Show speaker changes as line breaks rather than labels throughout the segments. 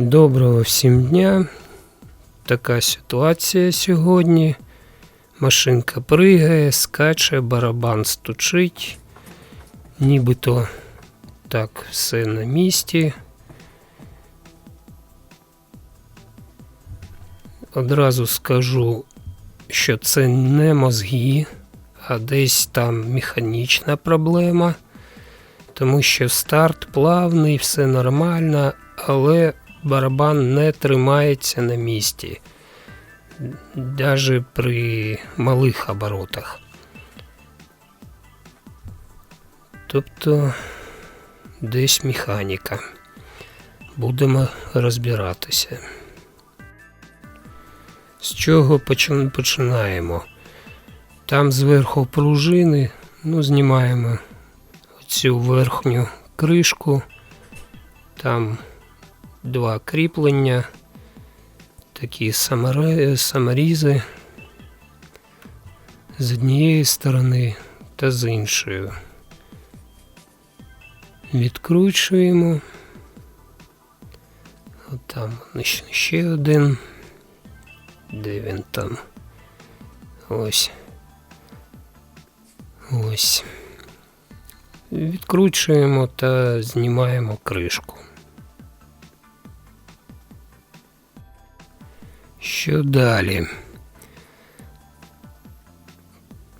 Доброго всім дня. Така ситуація сьогодні. Машинка пригає, скаче, барабан стучить. Нібито так все на місці. Одразу скажу, що це не мозги, а десь там механічна проблема. Тому що старт плавний, все нормально, але барабан не тримається на місці, навіть при малих оборотах. Тобто десь механіка. Будемо розбиратися. З чого починаємо? Там зверху пружини, ну, знімаємо цю верхню кришку. Там два кріплення, такі саморізи з однієї сторони та з іншої. Відкручуємо. От там ще- один. Де він там? Ось. Ось. Відкручуємо та знімаємо кришку. Що далі?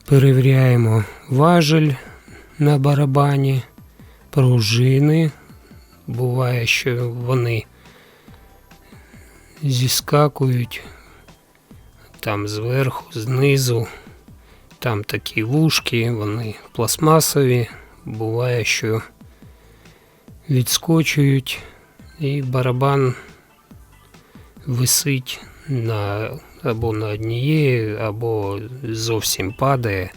Перевіряємо важель на барабані, пружини. Буває, що вони зіскакують там зверху, знизу. Там такі вушки, вони пластмасові. Буває, що відскочують і барабан висить на, або на однієї, або зовсім падає.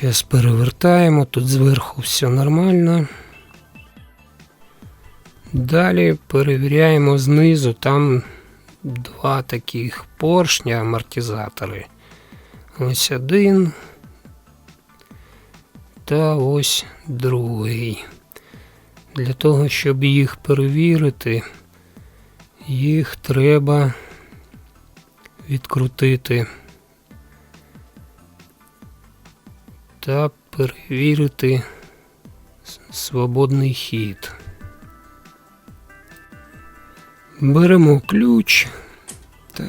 Зараз перевертаємо, тут зверху все нормально. Далі перевіряємо знизу, там два таких поршня амортизатори. Ось один та ось другий. Для того, щоб їх перевірити, їх треба відкрутити та перевірити свободний хід. Беремо ключ та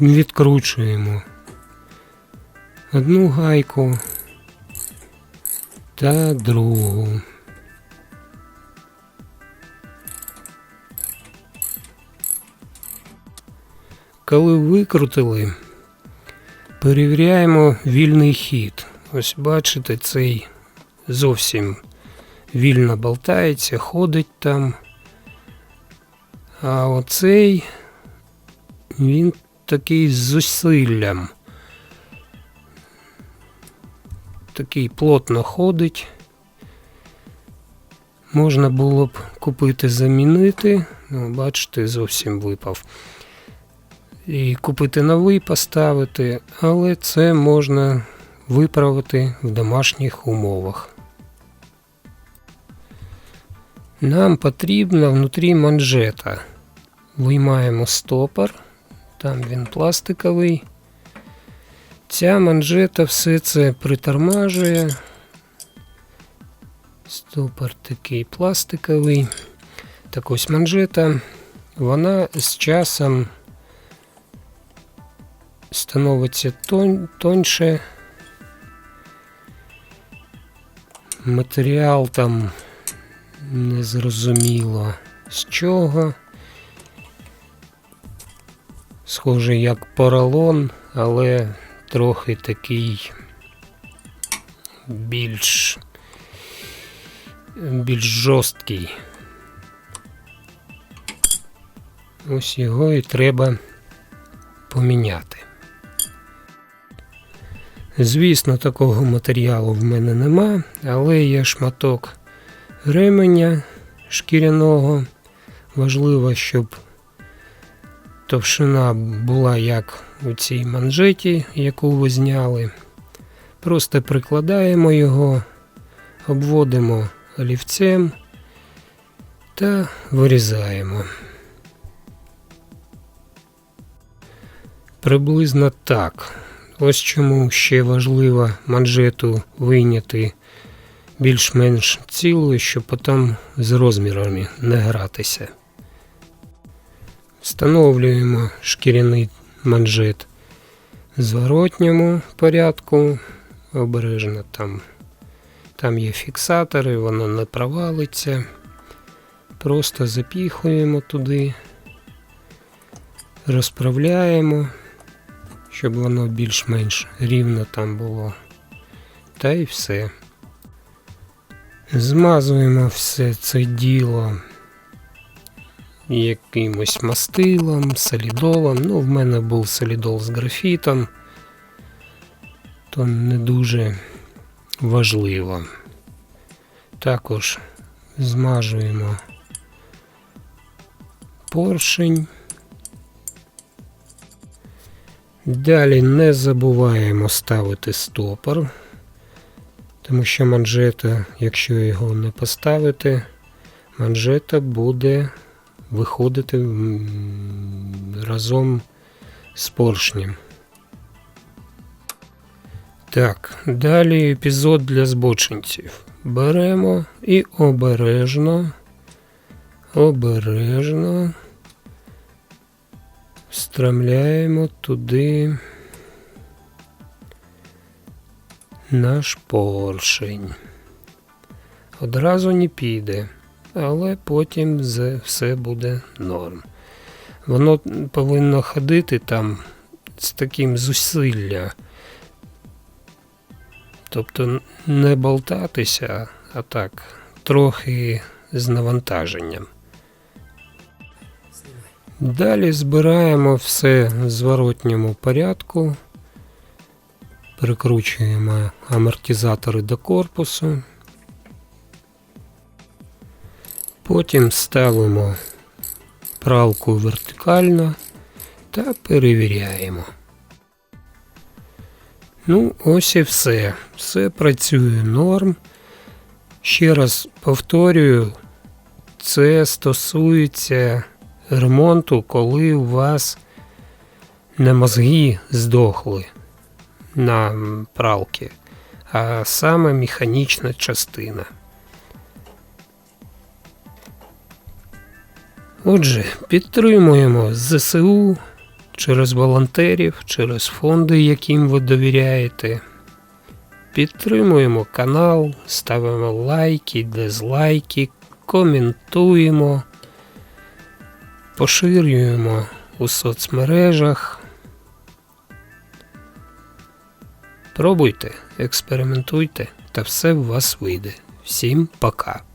відкручуємо одну гайку та другу. Коли викрутили, перевіряємо вільний хід. Ось бачите, цей зовсім вільно болтається, ходить там. А оцей він такий з зусиллям. Такий плотно ходить. Можна було б купити замінити. Ну, бачите, зовсім випав. І купити новий поставити, але це можна виправити в домашніх умовах. Нам потрібно внутрі манжета. Виймаємо стопор, там він пластиковий. Ця манжета все це притормажує. Стопор такий пластиковий. Так ось манжета. Вона з часом становиться тон, тоньше. Матеріал там незрозуміло з чого. Схоже як поролон, але трохи такий більш більш жорсткий. Ось його і треба поміняти. Звісно, такого матеріалу в мене нема, але є шматок ременя шкіряного. Важливо, щоб товщина була як у цій манжеті, яку ви зняли. Просто прикладаємо його, обводимо олівцем та вирізаємо. Приблизно так. Ось чому ще важливо манжету вийняти більш-менш цілою, щоб потім з розмірами не гратися. Встановлюємо шкіряний манжет в зворотньому порядку. Обережно там, там є фіксатори, воно не провалиться. Просто запіхуємо туди, розправляємо, щоб воно більш-менш рівно там було. Та й все. Змазуємо все це діло якимось мастилом, солідолом. Ну, в мене був солідол з графітом, то не дуже важливо. Також змажуємо поршень. Далі не забуваємо ставити стопор, тому що манжета, якщо його не поставити, манжета буде виходити разом з поршнем. Так, далі епізод для збочинців. Беремо і обережно, обережно встромляємо туди наш поршень. Одразу не піде, але потім все буде норм. Воно повинно ходити там з таким зусилля. Тобто не болтатися, а так, трохи з навантаженням. Далі збираємо все в зворотньому порядку, прикручуємо амортизатори до корпусу. Потім ставимо пралку вертикально та перевіряємо. Ну, ось і все. Все працює норм. Ще раз повторюю, це стосується ремонту, коли у вас не мозги здохли на пралки, а саме механічна частина. Отже, підтримуємо ЗСУ через волонтерів, через фонди, яким ви довіряєте. Підтримуємо канал, ставимо лайки, дизлайки, коментуємо, поширюємо у соцмережах. Пробуйте, експериментуйте, та все у вас вийде. Всім пока!